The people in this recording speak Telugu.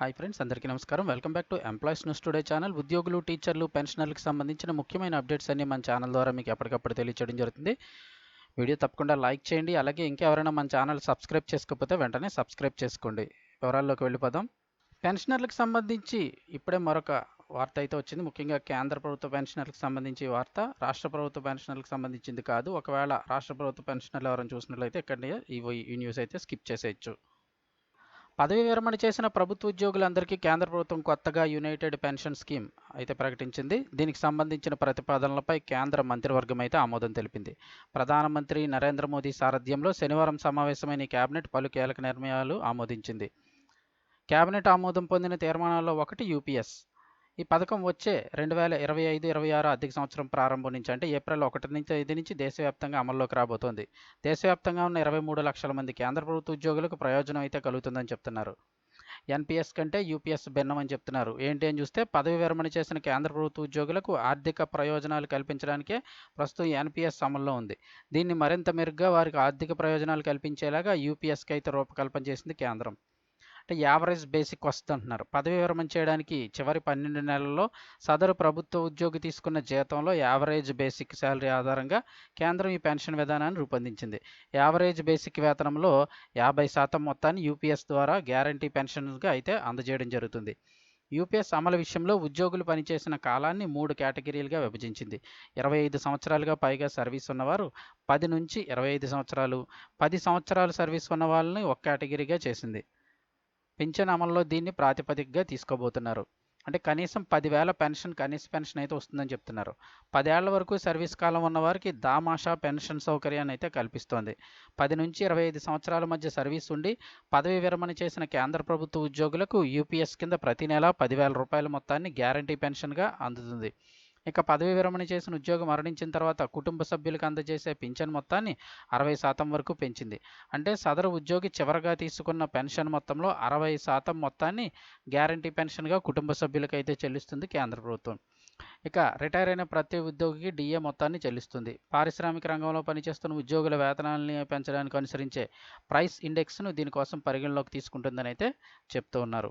హాయ్ ఫ్రెండ్స్ అందరికీ నమస్కారం. Welcome back to employees news today channel. ఉద్యోగులు టీచర్లు పెన్షనర్లకు సంబంధించిన ముఖ్యమైన అప్డేట్స్ అన్ని మన ఛానల్ ద్వారా మీకు ఎప్పటికప్పుడు తెలియచేయడం జరుగుతుంది. వీడియో తప్పకుండా లైక్ చేయండి. అలాగే ఇంకెవరైనా మన ఛానల్ సబ్స్క్రైబ్ చేసుకోకపోతే వెంటనే సబ్స్క్రైబ్ చేసుకోండి. వివరాల్లోకి వెళ్ళిపోదాం. పెన్షనర్లకు సంబంధించి ఇప్పుడే మరొక వార్త అయితే వచ్చింది. ముఖ్యంగా కేంద్ర ప్రభుత్వ పెన్షనర్లకు సంబంధించి వార్త. రాష్ట్ర ప్రభుత్వ పెన్షనర్లకు సంబంధించింది కాదు. ఒకవేళ రాష్ట్ర ప్రభుత్వ పెన్షనర్లు ఎవరైనా చూసినట్లయితే ఇక్కడ ఈ ఈ న్యూస్ అయితే స్కిప్ చేసేయచ్చు. పదవి విరమణ చేసిన ప్రభుత్వ ఉద్యోగులందరికీ కేంద్ర ప్రభుత్వం కొత్తగా యునైటెడ్ పెన్షన్ స్కీమ్ అయితే ప్రకటించింది. దీనికి సంబంధించిన ప్రతిపాదనలపై కేంద్ర మంత్రివర్గం అయితే ఆమోదం తెలిపింది. ప్రధానమంత్రి నరేంద్ర మోదీ సారథ్యంలో శనివారం సమావేశమైన ఈ కేబినెట్ పలు కీలక నిర్ణయాలు ఆమోదించింది. కేబినెట్ ఆమోదం పొందిన తీర్మానాల్లో ఒకటి యూపీఎస్. ఈ పథకం వచ్చే రెండు వేల ఇరవై ఐదు ఇరవై ఆరు ఆర్థిక సంవత్సరం ప్రారంభం నుంచి అంటే ఏప్రిల్ ఒకటి నుంచి ఐదు నుంచి దేశవ్యాప్తంగా అమల్లోకి రాబోతోంది. దేశవ్యాప్తంగా ఉన్న ఇరవై మూడు లక్షల మంది కేంద్ర ప్రభుత్వ ఉద్యోగులకు ప్రయోజనం అయితే కలుగుతుందని చెప్తున్నారు. ఎన్పిఎస్ కంటే యూపీఎస్ భిన్నమని చెప్తున్నారు. ఏంటి అని చూస్తే పదవి విరమణ చేసిన కేంద్ర ప్రభుత్వ ఉద్యోగులకు ఆర్థిక ప్రయోజనాలు కల్పించడానికే ప్రస్తుతం ఎన్పిఎస్ అమల్లో ఉంది. దీన్ని మరింత మెరుగ్గా వారికి ఆర్థిక ప్రయోజనాలు కల్పించేలాగా యూపీఎస్కి అయితే రూపకల్పన చేసింది కేంద్రం. అంటే యావరేజ్ బేసిక్ వస్తుంటున్నారు. పదవి విరమణ చేయడానికి చివరి పన్నెండు నెలల్లో సదరు ప్రభుత్వ ఉద్యోగి తీసుకున్న జీతంలో యావరేజ్ బేసిక్ శాలరీ ఆధారంగా కేంద్రం ఈ పెన్షన్ విధానాన్ని రూపొందించింది. యావరేజ్ బేసిక్ వేతనంలో యాభై శాతం మొత్తాన్ని యూపీఎస్ ద్వారా గ్యారంటీ పెన్షన్గా అయితే అందజేయడం జరుగుతుంది. యూపీఎస్ అమలు విషయంలో ఉద్యోగులు పనిచేసిన కాలాన్ని మూడు కేటగిరీలుగా విభజించింది. ఇరవై ఐదు సంవత్సరాలుగా పైగా సర్వీస్ ఉన్నవారు పది నుంచి ఇరవై ఐదు సంవత్సరాలు పది సంవత్సరాలు సర్వీస్ ఉన్న వాళ్ళని ఒక కేటగిరీగా చేసింది. పింఛన్ అమల్లో దీన్ని ప్రాతిపదికగా తీసుకోబోతున్నారు. అంటే కనీసం పదివేల పెన్షన్ కనీస పెన్షన్ అయితే వస్తుందని చెప్తున్నారు. పదేళ్ళ వరకు సర్వీస్ కాలం ఉన్న వారికి దామాషా పెన్షన్ సౌకర్యాన్ని అయితే కల్పిస్తోంది. పది నుంచి ఇరవై ఐదు సంవత్సరాల మధ్య సర్వీస్ ఉండి పదవి విరమణ చేసిన కేంద్ర ప్రభుత్వ ఉద్యోగులకు యూపీఎస్ కింద ప్రతి నెల పదివేల రూపాయల మొత్తాన్ని గ్యారంటీ పెన్షన్గా అందుతుంది. ఇక పదవీ విరమణ చేసిన ఉద్యోగం మరణించిన తర్వాత కుటుంబ సభ్యులకు అందజేసే పింఛన్ మొత్తాన్ని అరవై శాతం వరకు పెంచింది. అంటే సదరు ఉద్యోగి చివరగా తీసుకున్న పెన్షన్ మొత్తంలో అరవై శాతం మొత్తాన్ని గ్యారంటీ పెన్షన్గా కుటుంబ సభ్యులకు అయితే చెల్లిస్తుంది కేంద్ర ప్రభుత్వం. ఇక రిటైర్ అయిన ప్రతి ఉద్యోగికి డిఏ మొత్తాన్ని చెల్లిస్తుంది. పారిశ్రామిక రంగంలో పనిచేస్తున్న ఉద్యోగుల వేతనాలని పెంచడానికి అనుసరించే ప్రైస్ ఇండెక్స్ను దీనికోసం పరిగణలోకి తీసుకుంటుందని అయితే చెప్తూ ఉన్నారు.